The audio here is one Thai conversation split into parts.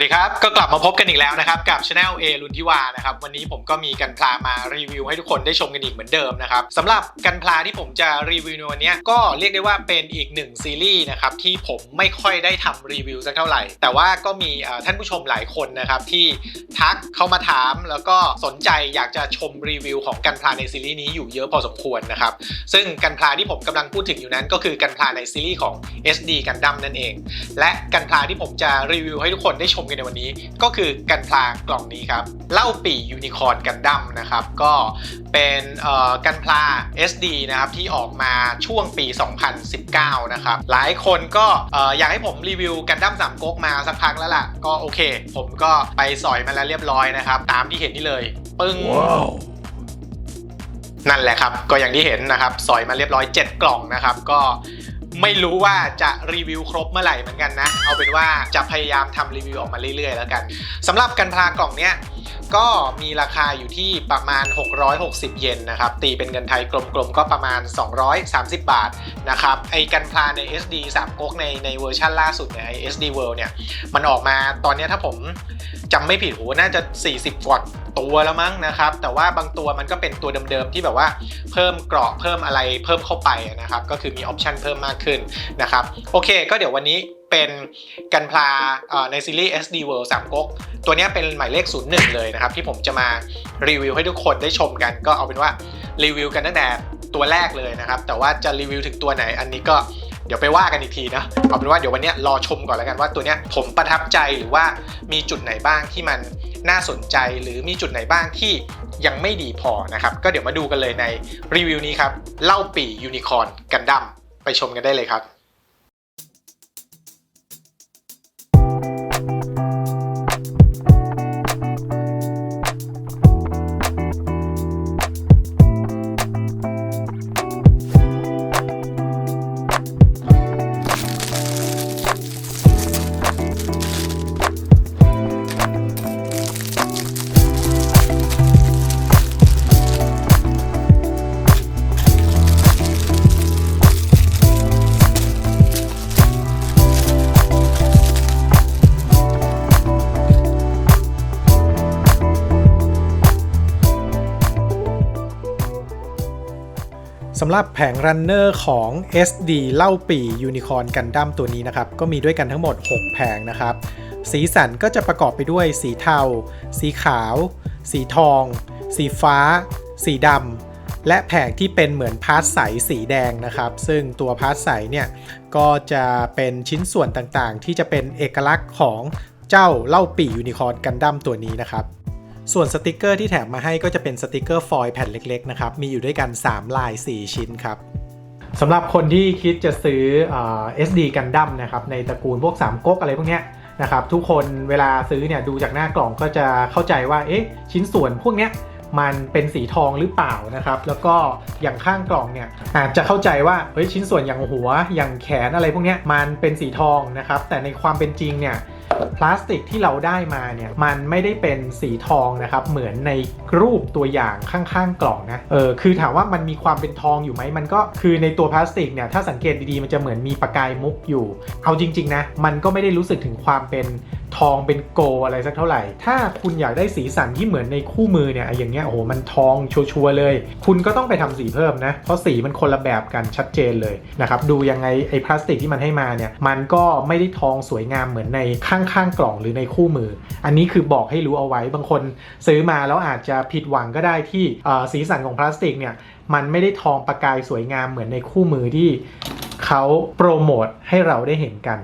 วัสดีครับ ก็กลับมาพบกันอีกแล้วนะครับ กับ Channel A ลุนทิวานะครับ วันนี้ผมก็มีกันพลามารีวิวให้ทุกคนได้ชมกันอีกเหมือนเดิมนะครับสำหรับกันพลาที่ผมจะรีวิวในวันนี้ก็เรียกได้ว่าเป็นอีกหนึ่งซีรีส์นะครับที่ผมไม่ค่อยได้ทำรีวิวสักเท่าไหร่ แต่ว่าก็มีท่านผู้ชมหลายคนนะครับที่ทักเข้ามาถามแล้วก็สนใจอยากจะชมรีวิวของกันพลาในซีรีส์นี้อยู่เยอะพอสมควรนะครับซึ่งกันพลาที่ผมกำลังพูดถึงอยู่นั้น ก็คือกันพลาในซีรีส์ของ SD กันดั้มนั่นเอง และกันพลาที่ผมจะรีวิวให้ทุกคนได้ชมกันในวันนี้ ก็คือกันพลากล่องนี้ครับเล่าปียูนิคอร์นกันดั้มนะครับ ก็เป็นเอ่อกันพลา SD นะครับที่ออกมาช่วงปี 2019 นะครับ หลายคนก็เอ่ออยากให้ผมรีวิวกันดั้มสามก๊กมาสักพักแล้วล่ะ ก็โอเค ผมก็ไปสอยมาแล้วเรียบร้อยนะครับ ตามที่เห็นนี่เลยปึ้งนั่นแหละครับ ก็อย่างที่เห็นนะครับ สอยมาเรียบร้อย 7 กล่องนะครับ ก็ ไม่รู้ว่าจะรีวิวครบเมื่อไหร่เหมือนกันนะ เอาเป็นว่าจะพยายามทำรีวิวออกมาเรื่อยๆ แล้วกันสำหรับกันพลากล่องเนี้ย ก็มีราคาอยู่ที่ประมาณ 660 เยนนะครับ ตีเป็นเงินไทยกลมๆ ก็ประมาณ 230 บาทนะครับ ไอ้กันพลาใน SD 3ก๊กในในเวอร์ชันล่าสุดเนี่ยไอ SD World เนี่ย มันออกมาตอนนี้ถ้าผมจำไม่ผิดโหน่าจะ 40 กว่าตัวแล้วมั้งนะครับ แต่ว่าบางตัวมันก็เป็นตัวเดิมๆที่แบบว่าเพิ่มเกราะเพิ่มอะไรเพิ่มเข้าไปนะครับ ก็คือมีออปชันเพิ่มมากขึ้นนะครับ โอเค ก็เดี๋ยววันนี้ เป็นกันพลาในซีรีส์ SD World 3ก๊กตัวนี้เป็นหมายเลข 01 เลยนะครับ ที่ผมจะมารีวิวให้ทุกคนได้ชมกัน ก็เอาเป็นว่ารีวิวกันตั้งแต่ตัวแรกเลยนะครับ แต่ว่าจะรีวิวถึงตัวไหนอันนี้ก็เดี๋ยวไปว่ากันอีกทีนะเอาเป็นว่าเดี๋ยววันนี้รอชมก่อนแล้วกันว่าตัวเนี้ยผมประทับใจหรือว่ามีจุดไหนบ้างที่มันน่าสนใจหรือมีจุดไหนบ้างที่ยังไม่ดีพอนะครับ ก็เดี๋ยวมาดูกันเลยในรีวิวนี้ครับเล่าปียูนิคอร์นกันดั้มไปชมกันได้เลยครับ สำหรับแผงรันเนอร์ของ SD เล่าปียูนิคอร์นกันดั้มตัวนี้นะครับ ก็มีด้วยกันทั้งหมด 6 แผงนะครับ สีสันก็จะประกอบไปด้วยสีเทา สีขาว สีทอง สีฟ้า สีดำ และแผงที่เป็นเหมือนพาร์ทใสสีแดงนะครับ ซึ่งตัวพาร์ทใสเนี่ย ก็จะเป็นชิ้นส่วนต่างๆ ที่จะเป็นเอกลักษณ์ของเจ้าเล่าปียูนิคอร์นกันดั้มตัวนี้นะครับ ส่วนสติกเกอร์ที่แถมมาให้ก็จะเป็นสติกเกอร์ฟอยล์แผ่นเล็กๆนะครับมีอยู่ด้วยกัน 3 ลาย 4 ชิ้นครับสำหรับคนที่คิดจะซื้อเอ่อ SD กันดั้มนะครับในตระกูลพวก 3ก๊กอะไรพวกเนี้ยนะครับทุกคนเวลาซื้อเนี่ยดูจากหน้ากล่องก็จะเข้าใจว่าเอ๊ะชิ้นส่วนพวกเนี้ยมันเป็นสีทองหรือเปล่านะครับ แล้วก็อย่างข้างกล่องเนี่ยอาจจะเข้าใจว่าเฮ้ยชิ้นส่วนอย่างหัวอย่างแขนอะไรพวกนี้มันเป็นสีทองนะครับ แต่ในความเป็นจริงเนี่ย พลาสติกที่เราได้มาเนี่ยมันไม่ได้เป็นสีทองนะครับ เหมือนในรูปตัวอย่างข้างๆกล่องนะเออคือถามว่ามันมีความเป็นทองอยู่ไหมมันก็คือในตัวพลาสติกเนี่ยถ้าสังเกตดีๆมันจะเหมือนมีประกายมุกอยู่ เอาจริง ๆนะมันก็ไม่ได้รู้สึกถึงความเป็น ทองเป็นโกลอะไรสักเท่าไหร่ ถ้าคุณอยากได้สีสันที่เหมือนในคู่มือเนี่ยอย่างเงี้ยโอ้โหมันทองชัวร์เลย คุณก็ต้องไปทำสีเพิ่มนะ เพราะสีมันคนละแบบกันชัดเจนเลยนะครับดูยังไงไอ้พลาสติกที่มันให้มาเนี่ยมันก็ไม่ได้ทองสวยงามเหมือนในข้างๆกล่องหรือในคู่มือ อันนี้คือบอกให้รู้เอาไว้บางคนซื้อมาแล้วอาจจะผิดหวังก็ได้ที่สีสันของพลาสติกเนี่ยมันไม่ได้ทองประกายสวยงามเหมือนในคู่มือที่เขาโปรโมทให้เราได้เห็นกัน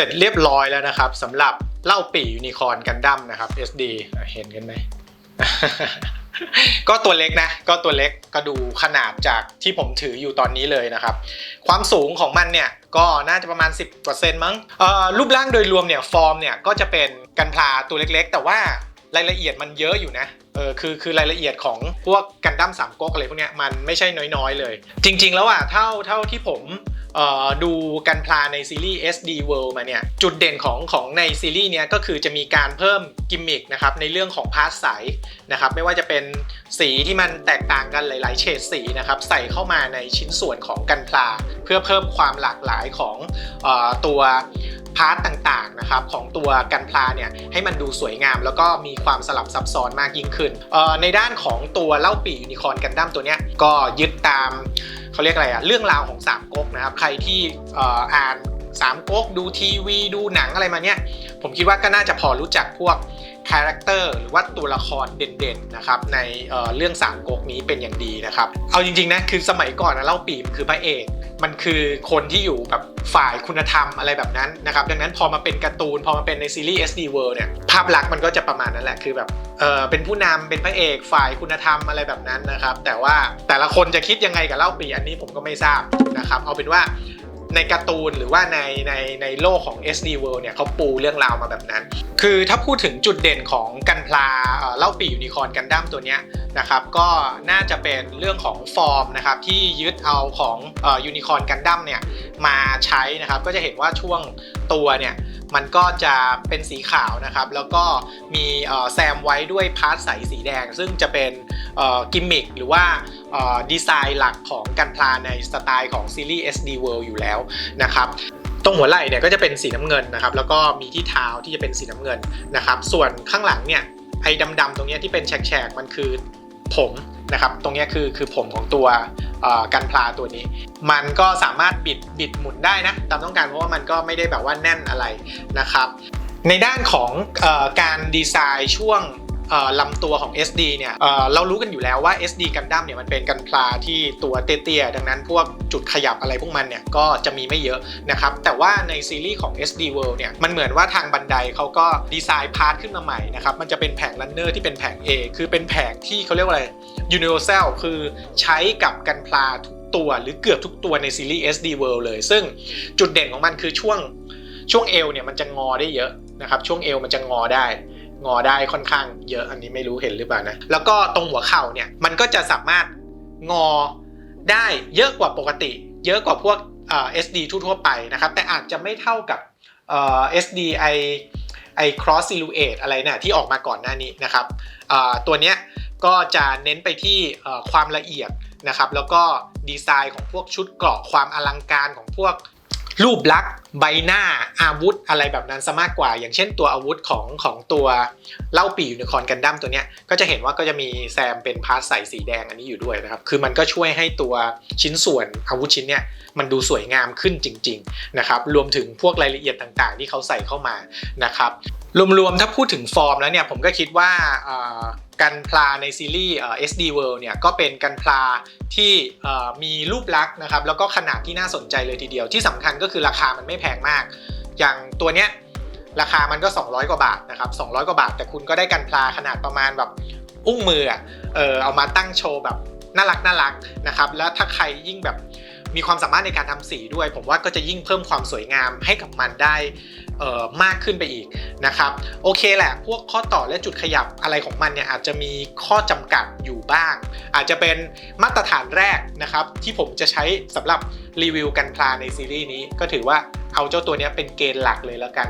ร็จเรียบร้อยแล้วนะครับสำหรับเล่าปี่ยูนิคอร์นกันดั้มนะครับ SD เห็นกันไหมก็ตัวเล็กนะ ก็ตัวเล็กก็ดูขนาดจากที่ผมถืออยู่ตอนนี้เลยนะครับ ความสูงของมันเนี่ย ก็น่าจะประมาณ 10%มั้งเอ่อรูปร่างโดยรวมเนี่ย ฟอร์มเนี่ย ก็จะเป็นกันพลาตัวเล็กๆ แต่ว่ารายละเอียดมันเยอะอยู่นะ เออ คือ คือรายละเอียดของพวกกันดั้มสามก๊กอะไรพวกเนี้ยมันไม่ใช่น้อยๆเลย จริง ๆ แล้วอะ เท่า เท่าที่ผม ดูกันพลาในซีรีส์ SD World มาเนี่ยจุดเด่นของของในซีรีส์เนี้ยก็คือจะมีการเพิ่มกิมมิคนะครับในเรื่องของพาร์ทใสนะครับไม่ว่าจะเป็นสีที่มันแตกต่างกันหลาย ๆ เฉดสีนะครับใส่เข้ามาในชิ้นส่วนของกันพลา เพื่อเพิ่มความหลากหลายของออตัว พาร์ทต่างๆนะครับของตัวกันพลาเนี่ยให้มันดูสวยงาม แล้วก็มีความสลับซับซ้อนมากยิ่งขึ้น ในด้านของตัวเล่าปียูนิคอร์นกันดั้มตัวเนี้ยก็ยึดตามเขาเรียกอะไรอะเรื่องราวของสามก๊กนะครับใครที่ออ่านสามก๊กดูทีวี ดูหนังอะไรมาเนี่ยผมคิดว่าก็น่าจะพอรู้จักพวก คาแรคเตอร์หรือว่าตัวละครเด่นๆนะครับในเเรื่องสามก๊กนี้เป็นอย่างดีนะครับ เอาจริงๆนะคือสมัยก่อนนะเล่าปีมคือพระเอกมันคือคนที่อยู่แบบฝ่ายคุณธรรมอะไรแบบนั้นนะครับ ดังนั้นพอมาเป็นการ์ตูน พอมาเป็นในซีรีส์ SD World เนี่ยภาพลักษณ์มันก็จะประมาณนั้นแหละคือแบบเออเป็นผู้นำเป็นพระเอกฝ่ายคุณธรรมอะไรแบบนั้นนะครับ แต่ว่าแต่ละคนจะคิดยังไงกับเล่าปีอันนี้ผมก็ไม่ทราบนะครับ เอาเป็นว่า ในการ์ตูนหรือว่าในในในโลกของ SD World เนี่ยเขาปูเรื่องราวมาแบบนั้น คือถ้าพูดถึงจุดเด่นของกันพลาเล่าปียูนิคอร์นกันดั้มตัวเนี้ยนะครับก็น่าจะเป็นเรื่องของฟอร์มนะครับที่ยึดเอาของยูนิคอร์นกันดั้มเนี่ยมาใช้นะครับก็จะเห็นว่าช่วงตัวเนี่ยมันก็จะเป็นสีขาวนะครับ แล้วก็มีแซมไว้ด้วยพาร์ทใสสีแดง ซึ่งจะเป็นกิมมิคหรือว่าดีไซน์หลักของกันพลาในสไตล์ของซีรีส์ SD World อยู่แล้วนะครับตรงหัวไหล่เนี่ยก็จะเป็นสีน้ำเงินนะครับ แล้วก็มีที่เท้าที่จะเป็นสีน้ำเงินนะครับ ส่วนข้างหลังเนี่ยไอ้ดำๆตรงนี้ที่เป็นแฉกๆมันคือ ผมนะครับตรงนี้คือคือผมของตัวกันพลาตัวนี้ มันก็สามารถบิดบิดหมุนได้นะตามต้องการเพราะว่ามันก็ไม่ได้แบบว่าแน่นอะไรนะครับ ในด้านของอการดีไซน์ช่วง ลำตัวของ SD เนี่ยเเรารู้กันอยู่แล้วว่า SD กันดั้มเนี่ยมันเป็นกันพลาที่ตัวเตี้ยๆดังนั้นพวกจุดขยับอะไรพวกมันเนี่ยก็จะมีไม่เยอะนะครับแต่ว่าในซีรีส์ของ SD World เนี่ยมันเหมือนว่าทางบันไดเขาก็ดีไซน์พาร์ทขึ้นมาใหม่นะครับมันจะเป็นแผงรันเนอร์ที่เป็นแผง A คือเป็นแผงที่เขาเรียกว่าอะไร Universal คือใช้กับกันพลาทุกตัวหรือเกือบทุกตัวในซีรีส์ SD World เลย ซึ่งจุดเด่นของมันคือช่วงช่วงเอวเนี่ยมันจะงอได้เยอะนะครับช่วงเอวมันจะงอได้ งอได้ค่อนข้างเยอะอันนี้ไม่รู้เห็นหรือเปล่านะ แล้วก็ตรงหัวเข่าเนี่ยมันก็จะสามารถงอได้เยอะกว่าปกติ เยอะกว่าพวกเอ่อ SD ทั่วๆไปนะครับ แต่อาจจะไม่เท่ากับเอ่อ SD ไอไอ cross silhouette อะไรเนี่ยที่ออกมาก่อนหน้านี้นะครับตัวเนี้ยก็จะเน้นไปที่ความละเอียดนะครับ แล้วก็ดีไซน์ของพวกชุดเกราะความอลังการของพวก รูปลักษณ์ใบหน้าอาวุธอะไรแบบนั้นซะมากกว่า อย่างเช่นตัวอาวุธของของตัวเล่าปียูนิคอร์นกันดั้มตัวเนี้ยก็จะเห็นว่าก็จะมีแซมเป็นพาร์ทใส่สีแดงอันนี้อยู่ด้วยนะครับคือมันก็ช่วยให้ตัวชิ้นส่วนอาวุธชิ้นเนี้ยมันดูสวยงามขึ้นจริง ๆ นะครับ รวมถึงพวกรายละเอียดต่างๆ ที่เขาใส่เข้ามานะครับ รวมๆ ถ้าพูดถึงฟอร์มแล้วเนี่ยผมก็คิดว่ากันพลาในซีรีส์ SD World เนี่ยก็เป็นกันพลาที่มีรูปลักษณ์นะครับแล้วก็ขนาดที่น่าสนใจเลยทีเดียว ที่สำคัญก็คือราคามันไม่แพงมาก อย่างตัวเนี้ยราคามันก็ 200 กว่าบาทนะครับ200 กว่าบาท แต่คุณก็ได้กันพลาขนาดประมาณแบบอุ้งมือเออเอามาตั้งโชว์แบบน่ารักน่ารักนะครับแล้วถ้าใครยิ่งแบบ มีความสามารถในการทำสีด้วย ผมว่าก็จะยิ่งเพิ่มความสวยงามให้กับมันได้เอ่อมากขึ้นไปอีกนะครับโอเคแหละพวกข้อต่อและจุดขยับอะไรของมันเนี่ยอาจจะมีข้อจำกัดอยู่บ้าง อาจจะเป็นมาตรฐานแรกนะครับที่ผมจะใช้สำหรับรีวิวกันพลาในซีรีส์นี้ ก็ถือว่าเอาเจ้าตัวนี้เป็นเกณฑ์หลักเลยแล้วกัน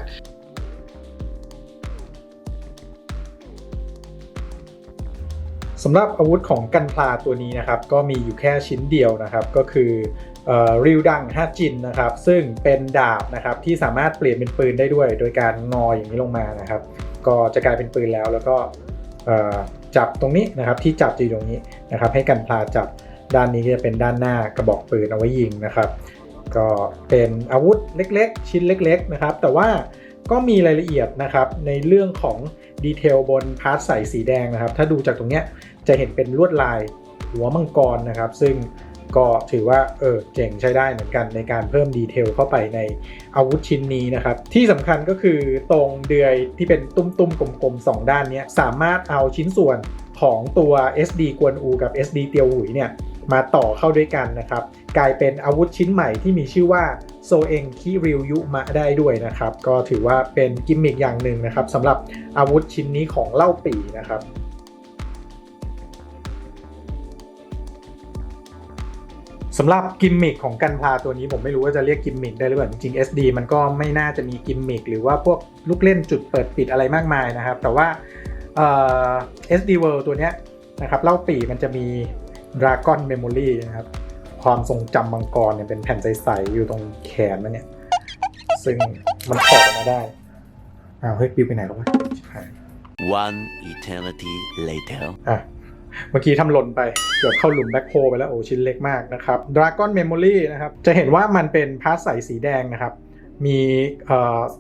สำหรับอาวุธของกันพลาตัวนี้นะครับ ก็มีอยู่แค่ชิ้นเดียวนะครับ ก็คือ ริวดังฮัจินนะครับ ซึ่งเป็นดาบนะครับที่สามารถเปลี่ยนเป็นปืนได้ด้วย โดยการงออย่างนี้ลงมานะครับ ก็จะกลายเป็นปืนแล้วแล้วก็จับตรงนี้นะครับที่จับจะอยู่ตรงนี้นะครับ ให้กันพลาจับด้านนี้ก็จะเป็นด้านหน้ากระบอกปืนเอาไว้ยิงนะครับ ก็เป็นอาวุธเล็กๆ ชิ้นเล็ก ๆนะครับ แต่ว่าก็มีรายละเอียดนะครับในเรื่องของดีเทลบนพาร์ทใส่สีแดงนะครับ ถ้าดูจากตรงเนี้ยจะเห็นเป็นลวดลายหัวมังกรนะครับ ซึ่ง ก็ถือว่าเออเจ๋งใช้ได้เหมือนกันในการเพิ่มดีเทลเข้าไปในอาวุธชิ้นนี้นะครับ ที่สำคัญก็คือตรงเดือยที่เป็นตุ้มๆ กลมๆ 2 ด้านนี้สามารถเอาชิ้นส่วนของตัว SD กวนอูกับ SD เตียวหุยเนี่ยมาต่อเข้าด้วยกันนะครับ กลายเป็นอาวุธชิ้นใหม่ที่มีชื่อว่าโซเองคิริวยุมะได้ด้วยนะครับ ก็ถือว่าเป็นกิมมิคอย่างหนึ่งนะครับสำหรับอาวุธชิ้นนี้ของเล่าปีนะครับ สำหรับกิมมิคของกันพาตัวนี้ผมไม่รู้ว่าจะเรียกกิมมิคได้หรือเปล่าจริงๆ SD มันก็ไม่น่าจะมีกิมมิคหรือว่าพวกลูกเล่นจุดเปิดปิดอะไรมากมายนะครับ แต่ว่าเอ่อ SD World ตัวเนี้ยนะครับเล่าปีมันจะมี Dragon Memory นะครับ ความทรงจำมังกรเนี่ยเป็นแผ่นใสๆอยู่ตรงแขนมันเนี่ย ซึ่งมันถอดออกมาได้อ้าวเฮ้ยปิวไปไหนแล้ววะชิบหาย One eternity later. อะ เมื่อกี้ทำหล่นไปเกือบเข้าหลุมแบ็คโฮไปแล้วโอ้ชิ้นเล็กมากนะครับ Dragon Memory นะครับจะเห็นว่ามันเป็นพาร์ทใสสีแดงนะครับ มี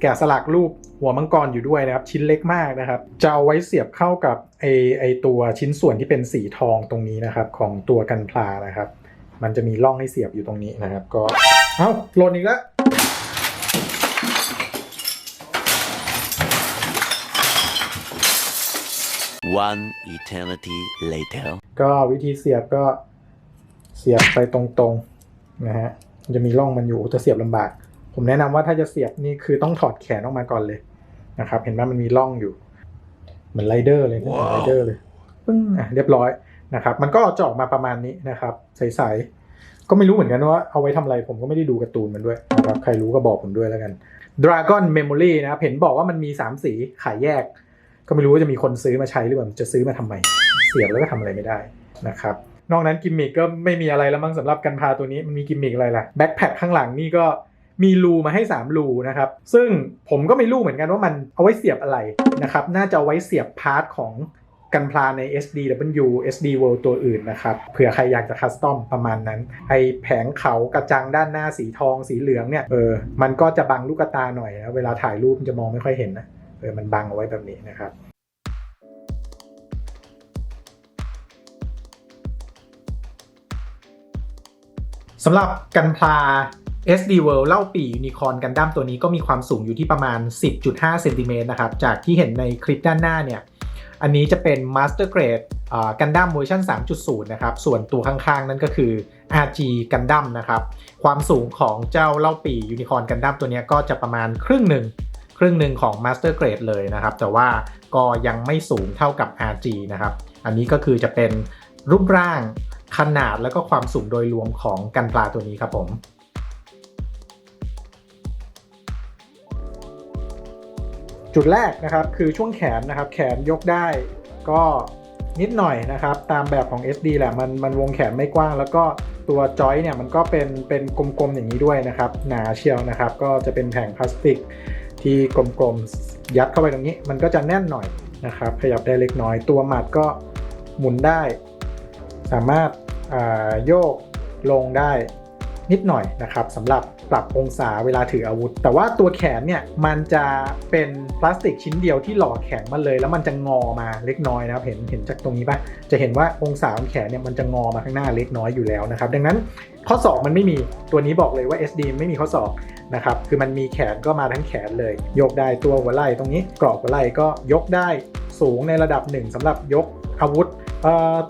แกะสลักรูปหัวมังกรอยู่ด้วยนะครับ ชิ้นเล็กมากนะครับ จะเอาไว้เสียบเข้ากับไอไอตัวชิ้นส่วนที่เป็นสีทองตรงนี้นะครับ ของตัวกันพลานะครับ มันจะมีร่องให้เสียบอยู่ตรงนี้นะครับ ก็เอ้าหล่นอีกแล้ว One eternity later. ก็วิธีเสียบก็เสียบไปตรงๆนะฮะมันจะมีร่องมันอยู่จะเสียบลำบาก ผมแนะนำว่าถ้าจะเสียบนี่คือต้องถอดแขนออกมาก่อนเลยนะครับ เห็นไหมมันมีร่องอยู่ เหมือนไรเดอร์เลยนะเหมือนไรเดอร์เลยปึ้งอะเรียบร้อยนะครับ มันก็จะออกมาประมาณนี้นะครับ ใสๆก็ไม่รู้เหมือนกันว่าเอาไว้ทำอะไร ผมก็ไม่ได้ดูการ์ตูนมันด้วยนะครับใครรู้ก็บอกผมด้วยแล้วกัน Dragon Memory นะครับเห็นบอกว่ามันมี 3 สีขายแยก ก็ไม่รู้ว่าจะมีคนซื้อมาใช้หรือเปล่าจะซื้อมาทำไมเสียบแล้วก็ทำอะไรไม่ได้นะครับนอกนั้นกิมมิกก็ไม่มีอะไรแล้วมั้งสำหรับกันพาตัวนี้มันมีกิมมิกอะไรล่ะแบ็คแพคข้างหลังนี่ก็มีรูมาให้ 3 รูนะครับ ซึ่งผมก็ไม่รู้เหมือนกันว่ามันเอาไว้เสียบอะไรนะครับ น่าจะเอาไว้เสียบพาร์ทของกันพลาใน SDW SD World ตัวอื่นนะครับ เผื่อใครอยากจะคัสตอมประมาณนั้น ไอแผงเขากระจังด้านหน้าสีทองสีเหลืองเนี่ย เออ มันก็จะบังลูกตาหน่อยนะ เวลาถ่ายรูปมันจะมองไม่ค่อยเห็นนะ เออมันบังเอาไว้แบบนี้นะครับสำหรับกันพลา SD World เล่าปียูนิคอร์นกันดั้มตัวนี้ก็มีความสูงอยู่ที่ประมาณ 10.5 เซนติเมตรนะครับ จากที่เห็นในคลิปด้านหน้าเนี่ย อันนี้จะเป็น Master Grade กันดั้มเวอร์ชัน3.0 นะครับ ส่วนตัวข้างๆ นั่นก็คือ RG กันดั้มนะครับ ความสูงของเจ้าเล่าปียูนิคอร์นกันดั้มตัวนี้ก็จะประมาณครึ่งหนึ่ง ครึ่งหนึ่งของ Master Grade เลยนะครับ แต่ว่าก็ยังไม่สูงเท่ากับ RG นะครับ อันนี้ก็คือจะเป็นรูปร่างขนาดแล้วก็ความสูงโดยรวมของกันปลาตัวนี้ครับผมจุดแรกนะครับคือช่วงแขนนะครับ แขนยกได้ก็นิดหน่อยนะครับ ตามแบบของ SD แหละมันมันวงแขนไม่กว้าง แล้วก็ตัวจอยเนี่ยมันก็เป็นเป็นกลมๆอย่างนี้ด้วยนะครับ หนาเชียวนะครับ ก็จะเป็นแผงพลาสติก ที่กลมๆ ยัดเข้าไปตรงนี้ มันก็จะแน่นหน่อยนะครับ ขยับได้เล็กน้อย ตัวหมัดก็หมุนได้ สามารถาโยกลงได้นิดหน่อยนะครับสำหรับ ปรับองศาเวลาถืออาวุธ แต่ว่าตัวแขนเนี่ยมันจะเป็นพลาสติกชิ้นเดียวที่หล่อแข็งมาเลย แล้วมันจะงอมาเล็กน้อยนะครับ เห็นเห็นจากตรงนี้ปะจะเห็นว่าองศาของแขนเนี่ยมันจะงอมาข้างหน้าเล็กน้อยอยู่แล้วนะครับ ดังนั้นข้อศอกมันไม่มีตัวนี้บอกเลยว่า SD ไม่มีข้อศอกนะครับ คือมันมีแขนก็มาทั้งแขนเลย ยกได้ตัวหัวไหล่ตรงนี้กรอบหัวไหล่ก็ยกได้สูงในระดับหนึ่งสำหรับยกอาวุธ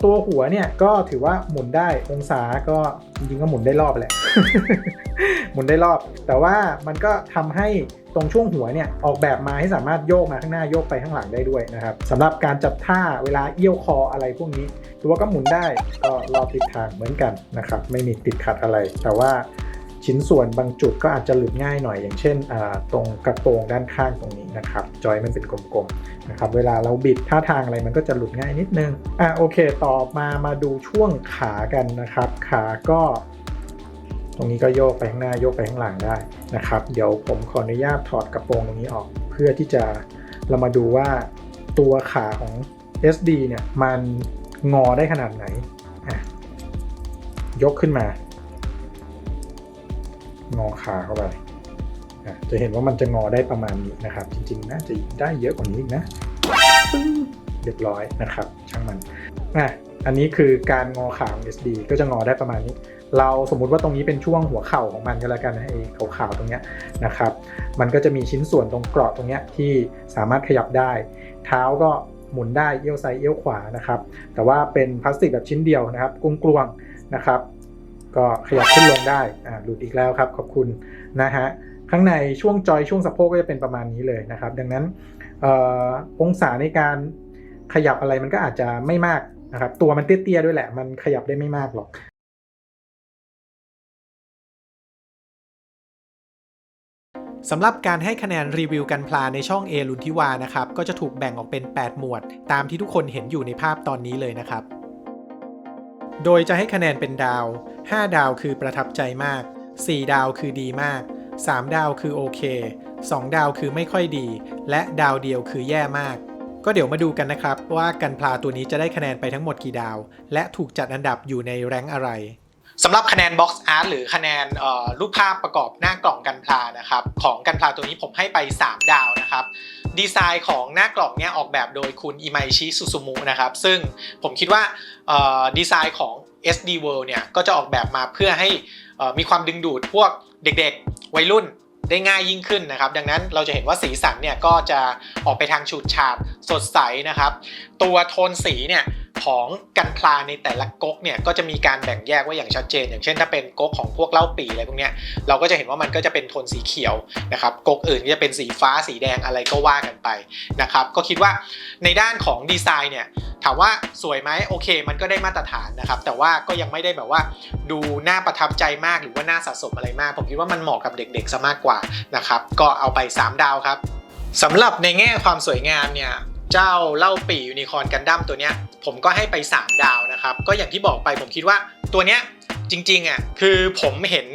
ตัวหัวเนี่ยก็ถือว่าหมุนได้องศาก็จริงๆก็หมุนได้รอบแหละ หมุนได้รอบ แต่ว่ามันก็ทำให้ตรงช่วงหัวเนี่ยออกแบบมาให้สามารถโยกมาข้างหน้าโยกไปข้างหลังได้ด้วยนะครับสำหรับการจับท่าเวลาเอี้ยวคออะไรพวกนี้ ตัวก็หมุนได้ก็รอบทิศทางเหมือนกันนะครับไม่มีติดขัดอะไร แต่ว่า ชิ้นส่วนบางจุดก็อาจจะหลุดง่ายหน่อย อย่างเช่นตรงกระโปรงด้านข้างตรงนี้นะครับ จอยมันเป็นกลมๆนะครับเวลาเราบิดท่าทางอะไรมันก็จะหลุดง่ายนิดนึงอะโอเค ต่อมามาดูช่วงขากันนะครับ ขาก็ตรงนี้ก็โยกไปข้างหน้าโยกไปข้างหลังได้นะครับ เดี๋ยวผมขออนุญาตถอดกระโปรงตรงนี้ออก เพื่อที่จะเรามาดูว่าตัวขาของ SD เนี่ยมันงอได้ขนาดไหนอะยกขึ้นมา งอขาเข้าไปจะเห็นว่ามันจะงอได้ประมาณนี้นะครับ จริงๆน่าจะได้เยอะกว่านี้อีกนะเรียบร้อยนะครับ ช่างมันอะอันนี้คือการงอขาของ SD ก็จะงอได้ประมาณนี้ เราสมมุติว่าตรงนี้เป็นช่วงหัวเข่าของมันก็แล้วกันนะไอ้ขาวๆตรงเนี้ยนะครับ มันก็จะมีชิ้นส่วนตรงเกราะตรงเนี้ยที่สามารถขยับได้ เท้าก็หมุนได้เอี้ยวซ้ายเอี้ยวขวานะครับ แต่ว่าเป็นพลาสติกแบบชิ้นเดียวนะครับกลวงๆนะครับ ก็ขยับขึ้นลงได้อ่าหลุดอีกแล้วครับ ขอบคุณนะฮะข้างในช่วงจอยช่วงสะโพกก็จะเป็นประมาณนี้เลยนะครับ ดังนั้นเอ่อองศาในการขยับอะไรมันก็อาจจะไม่มากนะครับตัวมันเตี้ยๆด้วยแหละ มันขยับได้ไม่มากหรอกสำหรับการให้คะแนนรีวิวกันพลาในช่อง A ลุนทิวานะครับ ก็จะถูกแบ่งออกเป็น 8 หมวด ตามที่ทุกคนเห็นอยู่ในภาพตอนนี้เลยนะครับ โดยจะให้คะแนนเป็นดาว 5 ดาวคือประทับใจมาก 4 ดาวคือดีมาก 3 ดาวคือโอเค 2 ดาวคือไม่ค่อยดี และดาวเดียวคือแย่มาก ก็เดี๋ยวมาดูกันนะครับว่ากันพลาตัวนี้จะได้คะแนนไปทั้งหมดกี่ดาว และถูกจัดอันดับอยู่ในแรงอะไร สำหรับคะแนน Box Art หรือคะแนนรูปภาพประกอบหน้ากล่องกันพลานะครับของกันพลาตัวนี้ผมให้ไป 3 ดาวนะครับดีไซน์ของหน้ากล่องเนี่ยออกแบบโดยคุณอิไมชิซุซุมุนะครับซึ่งผมคิดว่าดีไซน์ของ SD World เนี่ยก็จะออกแบบมาเพื่อให้มีความดึงดูดพวกเด็กๆ วัยรุ่นได้ง่ายยิ่งขึ้นนะครับ ดังนั้นเราจะเห็นว่าสีสันเนี่ยก็จะออกไปทางฉูดฉาดสดใสนะครับ ตัวโทนสีเนี่ย ของกันพลาในแต่ละก๊กเนี่ยก็จะมีการแบ่งแยกไว้อย่างชัดเจน อย่างเช่นถ้าเป็นก๊กของพวกเหล้าปีอะไรพวกเนี้ยเราก็จะเห็นว่ามันก็จะเป็นโทนสีเขียวนะครับก๊กอื่นก็จะเป็นสีฟ้าสีแดงอะไรก็ว่ากันไปนะครับก็คิดว่าในด้านของดีไซน์เนี่ยถามว่าสวยไหมโอเค มันก็ได้มาตรฐานนะครับแต่ว่าก็ยังไม่ได้แบบว่าดูน่าประทับใจมากหรือว่าน่าสะสมอะไรมาก ผมคิดว่ามันเหมาะกับเด็กๆซะมากกว่านะครับก็เอาไป 3 ดาวครับสำหรับในแง่ความสวยงามเนี่ย เจ้าเล่าปียูนิคอร์นกันดั้มตัวเนี้ยผมก็ให้ไป 3 ดาวนะครับ ก็อย่างที่บอกไปผมคิดว่าตัวเนี้ยจริงๆอะคือผมเห็น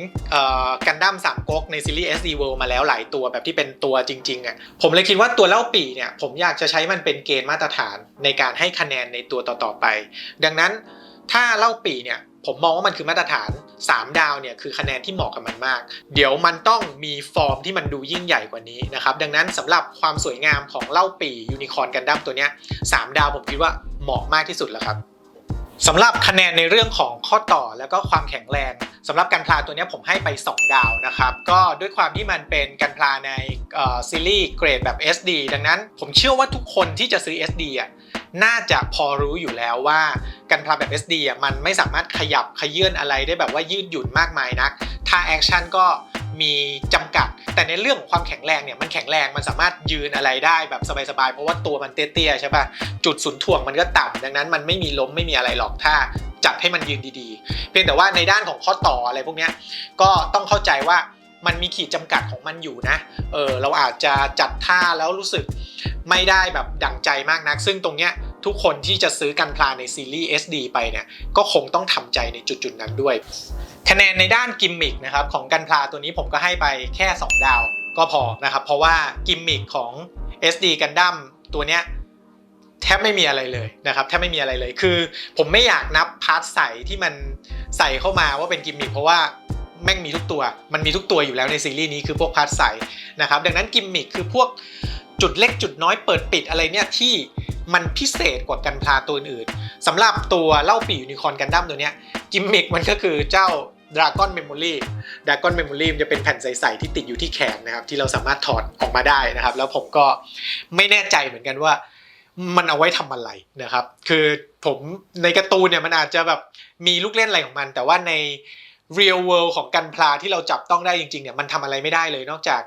กันดั้มสามก๊กในซีรีส์ SD World มาแล้วหลายตัวแบบที่เป็นตัวจริงๆอะผมเลยคิดว่าตัวเล่าปีเนี่ยผมอยากจะใช้มันเป็นเกณฑ์มาตรฐานในการให้คะแนนในตัวต่อๆไป ดังนั้นถ้าเล่าปีเนี่ย ผมมองว่ามันคือมาตรฐาน 3 ดาวเนี่ยคือคะแนนที่เหมาะกับมันมาก เดี๋ยวมันต้องมีฟอร์มที่มันดูยิ่งใหญ่กว่านี้นะครับ ดังนั้นสำหรับความสวยงามของเล่าปียูนิคอร์นกันดั้มตัวเนี้ย3ดาวผมคิดว่าเหมาะมากที่สุดแล้วครับสำหรับคะแนนในเรื่องของข้อต่อแล้วก็ความแข็งแรงสำหรับกันพลาตัวนี้ผมให้ไป 2 ดาวนะครับ ก็ด้วยความที่มันเป็นกันพลาในซีรีส์เกรดแบบ SD ดังนั้นผมเชื่อว่าทุกคนที่จะซื้อ SD อะ น่าจะพอรู้อยู่แล้วว่ากันพลาแบบ SD อะมันไม่สามารถขยับขยื่นอะไรได้แบบว่ายืดหยุ่นมากมายนักถ้าแอคชั่นก็มีจำกัด แต่ในเรื่องของความแข็งแรงเนี่ยมันแข็งแรงมันสามารถยืนอะไรได้แบบสบายๆ เพราะว่าตัวมันเตี้ยๆใช่ปะจุดศูนย์ถ่วงมันก็ต่ำดังนั้นมันไม่มีล้มไม่มีอะไรหรอกถ้าจัดให้มันยืนดีๆ เพียงแต่ว่าในด้านของข้อต่ออะไรพวกนี้ก็ต้องเข้าใจว่า มันมีขีดจำกัดของมันอยู่นะ เออเราอาจจะจัดท่าแล้วรู้สึกไม่ได้แบบดั่งใจมากนัก ซึ่งตรงเนี้ยทุกคนที่จะซื้อกันพลาในซีรีส์ SD ไปเนี่ยก็คงต้องทำใจในจุดๆนั้นด้วย คะแนนในด้านกิมมิกนะครับของกันพลาตัวนี้ผมก็ให้ไปแค่ 2 ดาวก็พอนะครับ เพราะว่ากิมมิกของ SD กันดั้มตัวเนี้ยแทบไม่มีอะไรเลยนะครับแทบไม่มีอะไรเลยคือ ผมไม่อยากนับพาร์ทใส่ที่มันใส่เข้ามาว่าเป็นกิมมิคเพราะว่า แม่งมีทุกตัว มันมีทุกตัวอยู่แล้วในซีรีส์นี้คือพวกพาร์ทใส่นะครับ ดังนั้นกิมมิคคือพวกจุดเล็กจุดน้อยเปิดปิดอะไรเนี่ยที่มันพิเศษกว่ากันพลาตัวอื่นสำหรับตัวเล่าปียูนิคอร์นกันดั้มตัวเนี้ยกิมมิคมันก็คือเจ้า Dragon Memory Dragon Memory มันจะเป็นแผ่นใสๆที่ติดอยู่ที่แขนนะครับ ที่เราสามารถถอดออกมาได้นะครับ แล้วผมก็ไม่แน่ใจเหมือนกันว่ามันเอาไว้ทำอะไรนะครับ คือผมในการ์ตูนเนี่ยมันอาจจะแบบมีลูกเล่นอะไรของมัน แต่ว่าใน real world ของกันพลาที่เราจับต้องได้จริงๆเนี่ยมันทำอะไรไม่ได้เลยนอกจาก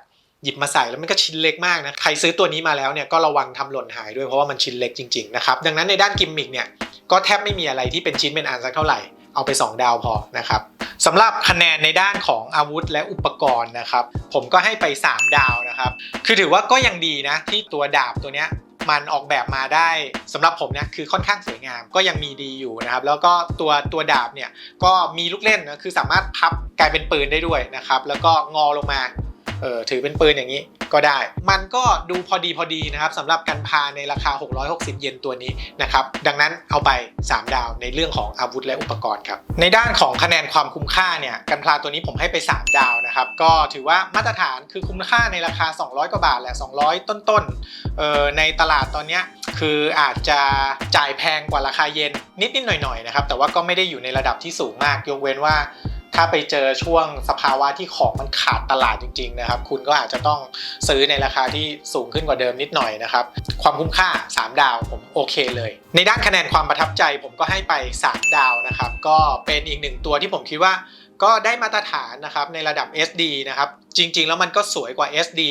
หยิบมาใส่แล้วมันก็ชิ้นเล็กมากนะ ใครซื้อตัวนี้มาแล้วเนี่ยก็ระวังทำหล่นหายด้วยเพราะว่ามันชิ้นเล็กจริงๆนะครับ ดังนั้นในด้านกิมมิกเนี่ยก็แทบไม่มีอะไรที่เป็นชิ้นเป็นอันสักเท่าไหร่ เอาไป 2 ดาวพอนะครับสำหรับคะแนนในด้านของอาวุธและอุปกรณ์นะครับ ผมก็ให้ไป 3 ดาวนะครับ คือถือว่าก็ยังดีนะที่ตัวดาบตัวเนี้ย มันออกแบบมาได้สำหรับผมเนี่ยคือค่อนข้างสวยงามก็ยังมีดีอยู่นะครับ แล้วก็ตัวตัวดาบเนี่ยก็มีลูกเล่นนะคือสามารถพับกลายเป็นปืนได้ด้วยนะครับ แล้วก็งอลงมา เออถือเป็นปืนอย่างนี้ก็ได้ มันก็ดูพอดีพอดีนะครับสำหรับกันพาในราคา 660 เยนตัวนี้นะครับ ดังนั้นเอาไป 3 ดาวในเรื่องของอาวุธและอุปกรณ์ครับ ในด้านของคะแนนความคุ้มค่าเนี่ย กันพลาตัวนี้ผมให้ไป 3 ดาวนะครับ ก็ถือว่ามาตรฐานคือคุ้มค่าในราคา 200 กว่าบาทแหละ 200 ต้นๆเอ่อในตลาดตอนนี้คืออาจจะจ่ายแพงกว่าราคาเย็นนิดๆหน่อยๆนะครับ แต่ว่าก็ไม่ได้อยู่ในระดับที่สูงมาก ยกเว้นว่า ถ้าไปเจอช่วงสภาวะที่ของมันขาดตลาดจริง ๆ นะครับ คุณก็อาจจะต้องซื้อในราคาที่สูงขึ้นกว่าเดิมนิดหน่อยนะครับ ความคุ้มค่า 3 ดาวผมโอเคเลย ในด้านคะแนนความประทับใจผมก็ให้ไป 3 ดาวนะครับ ก็เป็นอีกหนึ่งตัวที่ผมคิดว่าก็ได้มาตรฐานนะครับในระดับ SD นะครับจริง ๆ แล้วมันก็สวยกว่า SD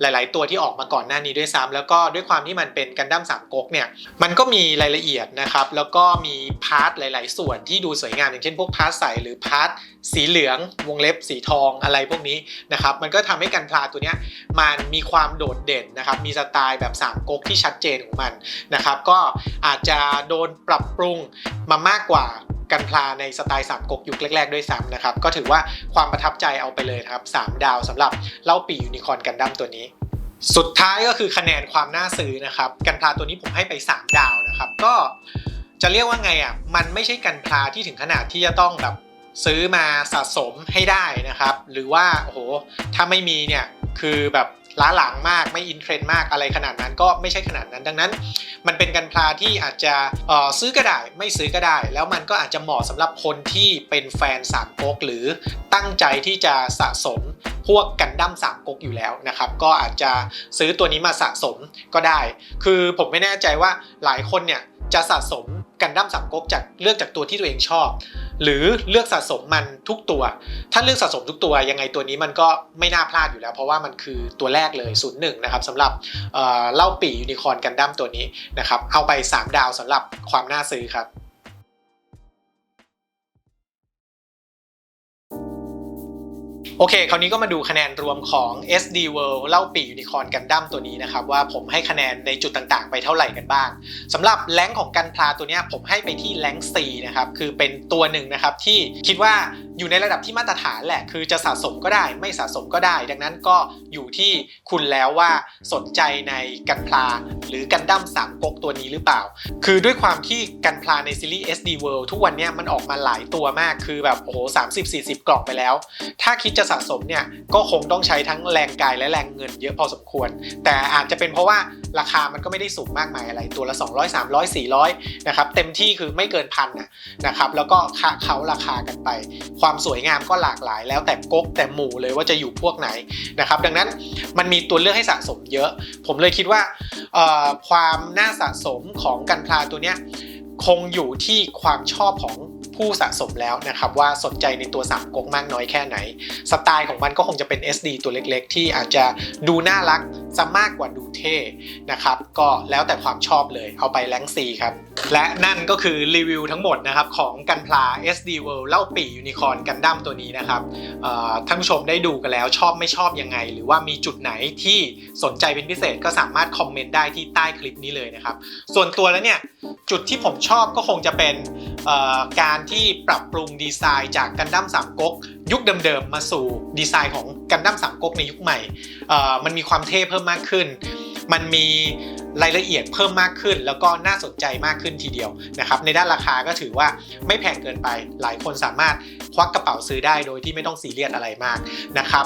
หลาย ๆ ตัวที่ออกมาก่อนหน้านี้ด้วยซ้ำแล้วก็ด้วยความที่มันเป็นกันดั้มสามก๊กเนี่ยมันก็มีรายละเอียดนะครับแล้วก็มีพาร์ทหลาย ๆ ส่วนที่ดูสวยงามอย่างเช่นพวกพาร์ทใสหรือพาร์ทสีเหลือง วงเล็บสีทองอะไรพวกนี้นะครับมันก็ทำให้กันพลาตัวเนี้ยมันมีความโดดเด่นนะครับมีสไตล์แบบสามก๊กที่ชัดเจนของมันนะครับก็อาจจะโดนปรับปรุงมามากกว่ากันพลาในสไตล์สามก๊กยุคแรก ๆ ด้วยซ้ำนะครับก็ถือว่าความประทับใจเอาไปเลยครับ3ดาวสำหรับเล่าปียูนิคอร์นกันดั้มตัวนี้ สุดท้ายก็คือคะแนนความน่าซื้อนะครับ กันพลาตัวนี้ผมให้ไป 3 ดาวนะครับ ก็จะเรียกว่าไงอะ มันไม่ใช่กันพลาที่ถึงขนาดที่จะต้องแบบซื้อมาสะสมให้ได้นะครับ หรือว่าโอ้โหถ้าไม่มีเนี่ยคือแบบล้าหลังมากไม่อินเทรนด์มากอะไรขนาดนั้นก็ไม่ใช่ขนาดนั้น ดังนั้น มันเป็นกันพลาที่อาจจะออซื้อก็ได้ไม่ซื้อก็ได้ แล้วมันก็อาจจะเหมาะสำหรับคนที่เป็นแฟนสามก๊กหรือตั้งใจที่จะสะสม พวกกันดั้มสามก๊กอยู่แล้วนะครับ ก็อาจจะซื้อตัวนี้มาสะสมก็ได้ คือผมไม่แน่ใจว่าหลายคนเนี่ยจะสะสมกันดั้มสามก๊กจากเลือกจากตัวที่ตัวเองชอบ หรือเลือกสะสมมันทุกตัว ถ้าเลือกสะสมทุกตัวยังไงตัวนี้มันก็ไม่น่าพลาดอยู่แล้ว เพราะว่ามันคือตัวแรกเลยศูนย์หนึ่งนะครับสำหรับเอ่อเล่าปียูนิคอร์นกันดั้มตัวนี้นะครับเอาไป 3 ดาวสำหรับความน่าซื้อครับ โอเค คราวนี้ก็มาดูคะแนนรวมของ SD World เล่าปียูนิคอร์นกันดั้มตัวนี้นะครับ ว่าผมให้คะแนนในจุดต่างๆ ไปเท่าไหร่กันบ้างสำหรับแรงของกันพลาตัวนี้ผมให้ไปที่แรง4นะครับ คือเป็นตัวหนึ่งนะครับที่คิดว่า อยู่ในระดับที่มาตรฐานแหละ คือจะสะสมก็ได้ไม่สะสมก็ได้ ดังนั้นก็อยู่ที่คุณแล้วว่าสนใจในกันพลา หรือกันดั้มสามก๊กตัวนี้หรือเปล่า คือด้วยความที่กันพลาในซีรีส์ SD World ทุกวันนี้มันออกมาหลายตัวมากคือแบบโอ้โห30-40กล่องไปแล้ว ถ้าคิดจะสะสมเนี่ยก็คงต้องใช้ทั้งแรงกายและแรงเงินเยอะพอสมควร แต่อาจจะเป็นเพราะว่าราคามันก็ไม่ได้สูงมากมายอะไร ตัวละ 200 300 400นะครับเต็มที่คือไม่เกินพันนะนะครับแล้วก็คะเขาราคากันไป ความสวยงามก็หลากหลาย แล้วแต่ก๊กแต่หมู่เลยว่าจะอยู่พวกไหนนะครับดังนั้นมันมีตัวเลือกให้สะสมเยอะ ผมเลยคิดว่าความน่าสะสมของกันพลาตัวเนี้ยคงอยู่ที่ความชอบของ ผู้สะสมแล้วนะครับว่าสนใจในตัวสามก๊กมากน้อยแค่ไหน สไตล์ของมันก็คงจะเป็น SD ตัวเล็กๆ ที่อาจจะดูน่ารักซะมากกว่าดูเท่นะครับก็แล้วแต่ความชอบเลยเอาไปแรงซีครับ และนั่นก็คือรีวิวทั้งหมดนะครับของกันพลา SD World เล่าปียูนิคอร์นกันดั้มตัวนี้นะครับท่านผู้ชมได้ดูกันแล้วชอบไม่ชอบยังไง หรือว่ามีจุดไหนที่สนใจเป็นพิเศษก็สามารถคอมเมนต์ได้ที่ใต้คลิปนี้เลยนะครับส่วนตัวแล้วเนี่ยจุดที่ผมชอบก็คงจะเป็นการที่ปรับปรุงดีไซน์จากกันดั้มสามก๊กยุคเดิมๆมาสู่ดีไซน์ของกันดั้มสามก๊กในยุคใหม่มันมีความเท่เพิ่มมากขึ้น มันมี รายละเอียดเพิ่มมากขึ้น แล้วก็น่าสนใจมากขึ้นทีเดียวนะครับในด้านราคาก็ถือว่าไม่แพงเกินไป หลายคนสามารถควักกระเป๋าซื้อได้โดยที่ไม่ต้องซีเรียสอะไรมากนะครับ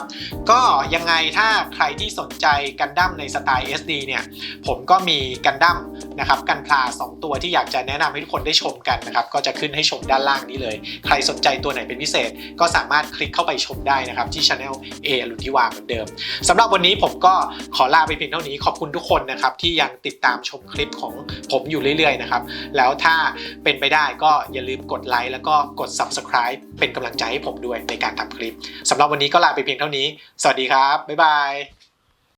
ก็ยังไงถ้าใครที่สนใจกันดั้มในสไตล์ SD เนี่ยผมก็มีกันดั้มนะครับกันพลา 2 ตัวที่อยากจะแนะนำให้ทุกคนได้ชมกันนะครับก็จะขึ้นให้ชมด้านล่างนี้เลย ใครสนใจตัวไหนเป็นพิเศษ ก็สามารถคลิกเข้าไปชมได้นะครับที่ช anel A อรุณทิวาเหมือนเดิมสำหรับวันนี้ผมก็ขอลาไปเพียงเท่านี้ขอบคุณทุกคนนะครับที่ยังติดตามชมคลิปของผมอยู่เรื่อยๆนะครับ แล้วถ้าเป็นไปได้ก็อย่าลืมกดไลค์แล้วก็กด subscribe เป็นกำลังใจให้ผมด้วยในการทำคลิปสำหรับวันนี้ก็ลาไปเพียงเท่านี้ สวัสดีครับ บ๊ายบาย